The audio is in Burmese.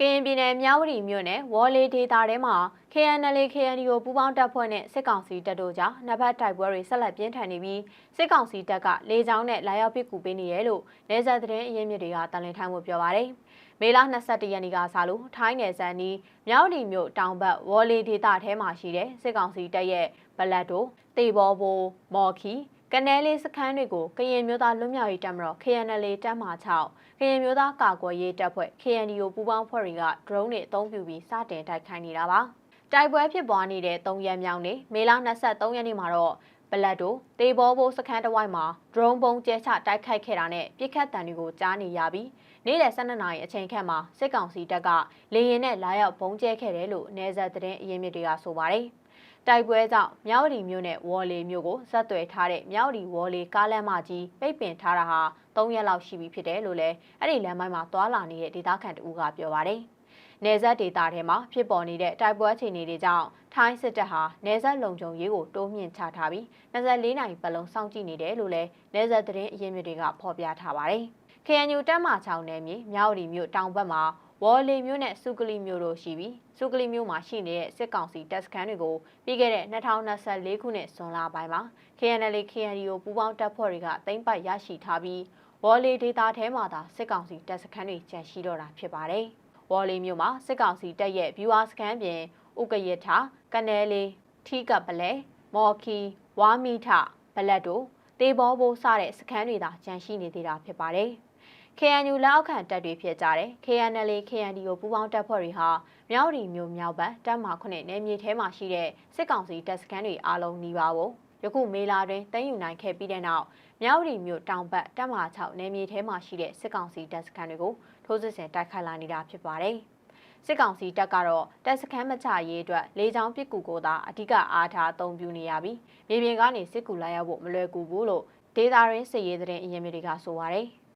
ကရင်ပြည်နယ်မြဝတီမြို့နယ်ဝေါ်လေဒေတာထဲမှာ KNL KNDO ပူးပေါင်းတပ်ဖွဲ့နဲ့စစ်ကောင်စီတပ်တို့ကြားနှစ်ဖက်တိုက်ပွဲတွေဆက်လက်ပြင်းထန်နေပြီးစစ်ကောင်စီတပ်ကလေကြောင်းနဲ့လာရောက်ပစ်ကူပေးနေတယ်လို့နေဆက်သတင်းအရင်းမြစ်တွေကတန်လင်းထိုင်းမှုပြောပါရယ်မေလ22ရက်နေ့ကစလို့ထိုင်းနယ်စပ်နီးမြောက်ဒီမြို့တောင်ဘက်ဝေါ်လေဒေတာထဲမှာရှိတဲ့စစ်ကောင်စီတပ်ရဲ့ဗလက်တိုတေဘောဘိုမော်ခီ ကနဲလေးစခန်းတွေကိုကရင်မျိုးသားလွတ်မြောက်ရေးတပ်မတော် KNL တပ်မှ6ကရင်မျိုးသားကာကွယ်ရေးတပ်ဖွဲ့ KNDO ပူးပေါင်းဖွဲ့တွေက drone တွေအသုံးပြုပြီးစတင်တိုက်ခိုက်နေတာပါတိုက်ပွဲဖြစ်ပွားနေတဲ့၃ရက်မြောက်နေ့မေလ23ရက်နေ့မှာတော့ဘလက်တို့တေဘောဘိုးစခန်းတစ်ဝိုက်မှာ drone ပုံကျဲချတိုက်ခိုက်ခဲ့တာနဲ့ပြစ်ခတ်တံတွေကိုကြားနေရပြီးနေ့လယ်12နာရီအချိန်ခန့်မှာစစ်ကောင်စီတပ်ကလေရင်နဲ့လာရောက်ပုံကျဲခဲ့တယ်လို့နေဆက်သတင်းအရင်းမြစ်တွေကဆိုပါတယ် တိုက်ပွဲကြောင့်မြောက်ဝတီမြို့နယ်ဝေါ်လီမြို့ကိုဆက်သွယ်ထားတဲ့မြောက်ဝတီဝေါ်လီကားလမ်းမကြီးပိတ်ပင်ထားတာဟာ3ရက်လောက်ရှိပြီဖြစ်တယ်လို့လည်းအဲ့ဒီလမ်းပိုင်းမှာတွာလာနေတဲ့ဒေသခံတဦးကပြောပါတယ်။နေဆက်ဒေတာထဲမှာဖြစ်ပေါ်နေတဲ့တိုက်ပွဲအခြေအနေတွေကြောင့်ထိုင်းစစ်တပ်ဟာနေဆက်လုံခြုံရေးကိုတိုးမြင့်ချထားပြီး24နိုင်ပတ်လုံးစောင့်ကြည့်နေတယ်လို့လည်းနေဆက်သတင်းအရင်းမြစ်တွေကဖော်ပြထားပါတယ်။ KNU တပ်မ6နယ်မြေမြောက်ဝတီမြို့တောင်ဘက်မှာဝေါ်လီမြို့နဲ့စုကလီမြို့တို့ရှိပြီးစုကလီမြို့မှာရှိနေတဲ့စစ်ကောင်စီတပ်စခန်းတွေကိုပြီးခဲ့တဲ့2024ခုနှစ်ဇွန်လပိုင်းမှာ KNL KNDO ပူးပေါင်းတပ်ဖွဲ့တွေကသိမ်းပိုက်ရရှိထားပြီးဝေါ်လီဒေတာထဲမှာသာစစ်ကောင်စီတပ်စခန်းတွေကျန်ရှိတော့တာဖြစ်ပါတယ်။ဝေါ်လီမြို့မှာစစ်ကောင်စီတပ်ရဲ့ဗျူဟာစခန်းပြင်ဥကရထကနဲလေးထီကပလဲမော်ခီဝါမီထဘလက်တို့တေဘောဘိုးစတဲ့စခန်းတွေသာကျန်ရှိနေသေးတာဖြစ်ပါတယ်။ KNU လက်အောက်ခံတပ်တွေဖြစ်ကြတဲ့ KNL KNDO ပူးပေါင်းတပ်ဖွဲ့တွေဟာမြောက်ရီမျိုးမြောက်ဘက်တပ်မ9နယ်မြေထဲမှာရှိတဲ့စစ်ကောင်စီတပ်စခန်းတွေအားလုံးနှီးပါဖို့ယခုမေလာတွင်တန်းယူနိုင်ခဲ့ပြီးတဲ့နောက်မြောက်ရီမျိုးတောင်ဘက်တပ်မ6နယ်မြေထဲမှာရှိတဲ့စစ်ကောင်စီတပ်စခန်းတွေကိုထိုးစစ်ဆင်တိုက်ခိုက်လာနေတာဖြစ်ပါတယ်။စစ်ကောင်စီတပ်ကတော့တပ်စခန်းမချရေးအတွက်လေကြောင်းပစ်ကူကိုသာအဓိကအားထားအသုံးပြုနေရပြီးမြေပြင်ကနေစစ်ကူလာရောက်ဖို့မလွယ်ကူဘူးလို့ဒေတာရင်းစစ်ရေးသတင်းအရင်းမြစ်တွေကဆိုပါတယ်။